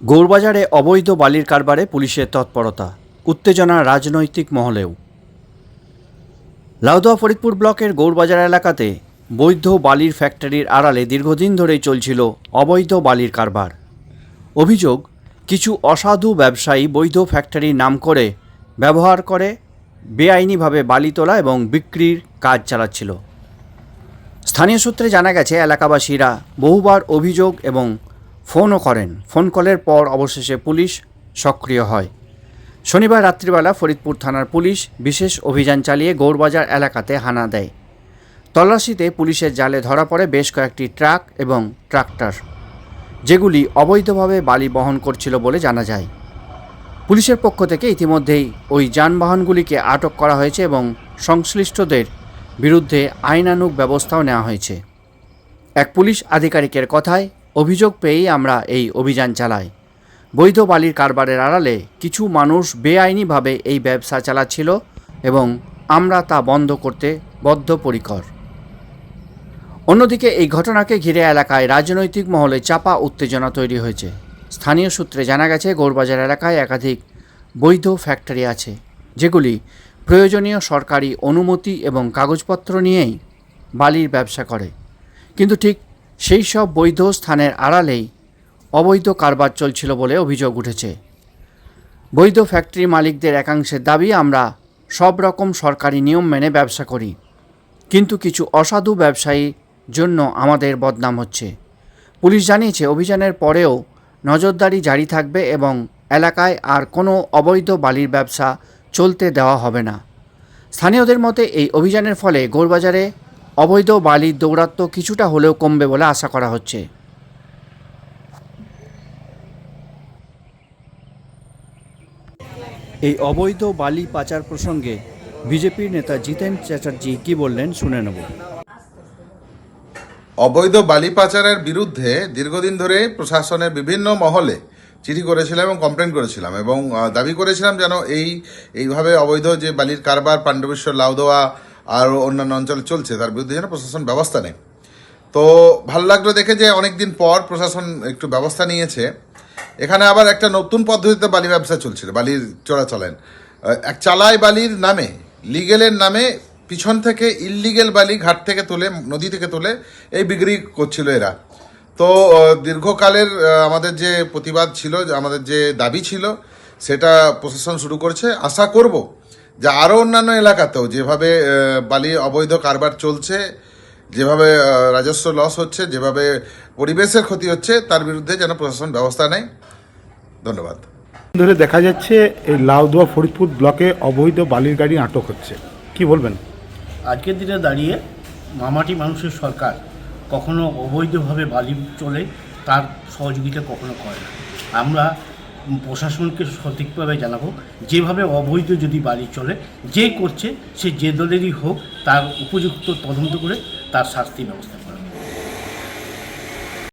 গৌরবাজারে অবৈধ বালির কারবারে পুলিশের তৎপরতা, উত্তেজনা রাজনৈতিক মহলেও। লাউদোয়া ফরিদপুর ব্লকের গৌরবাজার এলাকাতে বৈধ বালির ফ্যাক্টরির আড়ালে দীর্ঘদিন ধরেই চলছিল অবৈধ বালির কারবার। অভিযোগ, কিছু অসাধু ব্যবসায়ী বৈধ ফ্যাক্টরির নাম করে ব্যবহার করে বেআইনিভাবে বালি তোলা এবং বিক্রির কাজ চালাচ্ছিল। স্থানীয় সূত্রে জানা গেছে, এলাকাবাসীরা বহুবার অভিযোগ এবং ফোনও করেন। ফোন কলের পর অবশেষে পুলিশ সক্রিয় হয়। শনিবার রাত্রিবেলা ফরিদপুর থানার পুলিশ বিশেষ অভিযান চালিয়ে গৌরবাজার এলাকাতে হানা দেয়। তল্লাশিতে পুলিশের জালে ধরা পড়ে বেশ কয়েকটি ট্রাক এবং ট্রাক্টর, যেগুলি অবৈধভাবে বালি বহন করছিল বলে জানা যায়। পুলিশের পক্ষ থেকে ইতিমধ্যেই ওই যানবাহনগুলিকে আটক করা হয়েছে এবং সংশ্লিষ্টদের বিরুদ্ধে আইনানুগ ব্যবস্থাও নেওয়া হয়েছে। এক পুলিশ আধিকারিকের কথায় অভিযোগ পেয়েই আমরা এই অভিযান চালাই। বৈধ বালির কারবারের আড়ালে কিছু মানুষ বেআইনিভাবে এই ব্যবসা চালাচ্ছিল এবং আমরা তা বন্ধ করতে বদ্ধপরিকর। অন্যদিকে এই ঘটনাকে ঘিরে এলাকায় রাজনৈতিক মহলে চাপা উত্তেজনা তৈরি হয়েছে। স্থানীয় সূত্রে জানা গেছে, গৌরবাজার এলাকায় একাধিক বৈধ ফ্যাক্টরি আছে, যেগুলি প্রয়োজনীয় সরকারি অনুমতি এবং কাগজপত্র নিয়েই বালির ব্যবসা করে। কিন্তু ঠিক সেই সব বৈধ স্থানের আড়ালেই অবৈধ কারবার চলছিল বলে অভিযোগ উঠেছে। বৈধ ফ্যাক্টরি মালিকদের একাংশের দাবি, আমরা সব রকম সরকারি নিয়ম মেনে ব্যবসা করি, কিন্তু কিছু অসাধু ব্যবসায়ীর জন্য আমাদের বদনাম হচ্ছে। পুলিশ জানিয়েছে, অভিযানের পরেও নজরদারি জারি থাকবে এবং এলাকায় আর কোনো অবৈধ বালির ব্যবসা চলতে দেওয়া হবে না। স্থানীয়দের মতে, এই অভিযানের ফলে গৌরবাজারে অবৈধ বালির দৌরাত্ম্য কিছুটা হলেও কমবে বলে আশা করা হচ্ছে। এই অবৈধ বালি পাচার প্রসঙ্গে বিজেপির নেতা জিতেন চ্যাটার্জি কি বললেন শুনে নেব। অবৈধ বালি পাচারের বিরুদ্ধে দীর্ঘদিন ধরে প্রশাসনের বিভিন্ন মহলে চিঠি করেছিলাম এবং কমপ্লেন করেছিলাম এবং দাবি করেছিলাম যেন এই এইভাবে অবৈধ যে বালির কারবার পাণ্ডবেশ্বর লাউদোয়া আর অন্যান্য অঞ্চলে চলছে, তার বিরুদ্ধে যেন প্রশাসন ব্যবস্থা নেয়। তো ভালো লাগল দেখে যে অনেকদিন পর প্রশাসন একটু ব্যবস্থা নিয়েছে। এখানে আবার একটা নতুন পদ্ধতিতে বালি ব্যবসা চলছিল, বালির চোরাচলেন এক চালাই বালির নামে, লিগেলের নামে পিছন থেকে ইললিগেল বালি ঘাট থেকে তুলে, নদী থেকে তুলে, এই বিক্রি করছিল এরা। তো দীর্ঘকালের আমাদের যে প্রতিবাদ ছিল, আমাদের যে দাবি ছিল, সেটা প্রশাসন শুরু করেছে। আশা করব যে আরও অন্যান্য এলাকাতেও যেভাবে বালি অবৈধ কারবার চলছে যেভাবে রাজস্ব লস হচ্ছে যেভাবে পরিবেশের ক্ষতি হচ্ছে তার বিরুদ্ধে যেন প্রশাসন ব্যবস্থা নেয়। ধন্যবাদ। ধরে দেখা যাচ্ছে এই লাউদোয়া ফরিদপুর ব্লকে অবৈধ বালির গাড়ি আটক হচ্ছে। কি বলবেন? আজকের দিনে দাঁড়িয়ে মামাটি মানুষের সরকার কখনো অবৈধভাবে বালি চলে তার সহযোগিতা কখনো করে না। আমরা প্রশাসনকে সঠিকভাবে জানাব যেভাবে অবৈধ যদি বাড়ি চলে, যে করছে, সে যে দলেরই হোক, তার উপযুক্ত তদন্ত করে তার শাস্তি ব্যবস্থা।